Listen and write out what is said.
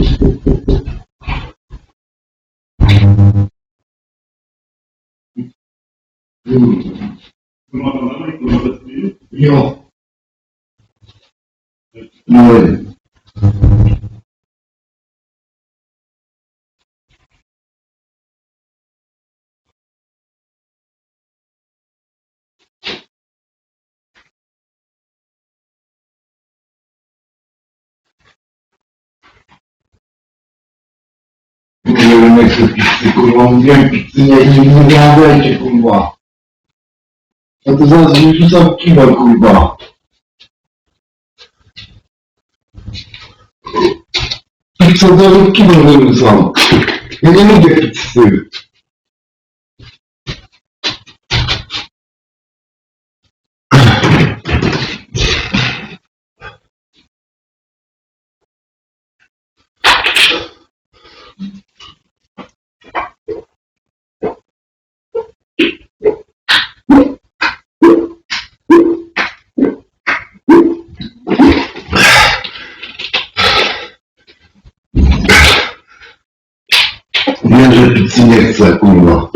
Kurwa, to to pizzy, kurwa, mówiłem nie, nie, nie zjadajcie, kurwa. A to zaraz wyrzucam kino, kurwa. Pizza zaraz kino wyrzucam. Ja nie lubię pizzy. Inexacumba